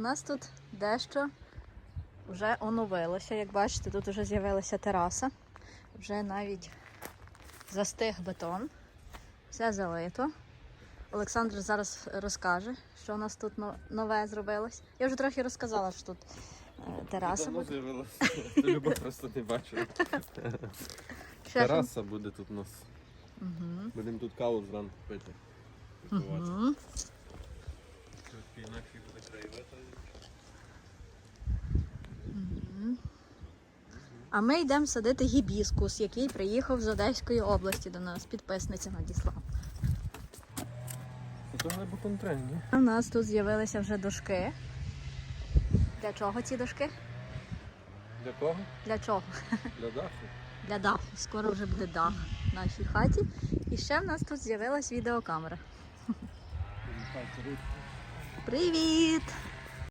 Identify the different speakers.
Speaker 1: У нас тут дещо вже оновилося. Як бачите, тут вже з'явилася тераса, вже навіть застиг бетон, все залито. Олександр зараз розкаже, що у нас тут нове зробилось. Я вже трохи розказала, що тут е, тераса буде.
Speaker 2: Люба просто не бачила. Тераса буде тут у нас.
Speaker 1: Мгм.
Speaker 2: Будемо тут каву зранку пити.
Speaker 1: Мгм.
Speaker 2: Трошки інакший буде краєвид.
Speaker 1: А ми йдемо садити гібіскус, який приїхав з Одеської області до нас. Підписниця надіслав. У нас тут з'явилися вже дошки. Для чого ці дошки?
Speaker 2: Для кого?
Speaker 1: Для чого?
Speaker 2: Для даху.
Speaker 1: Для даху. Скоро вже буде дах в нашій хаті. І ще в нас тут з'явилась відеокамера. Привіт!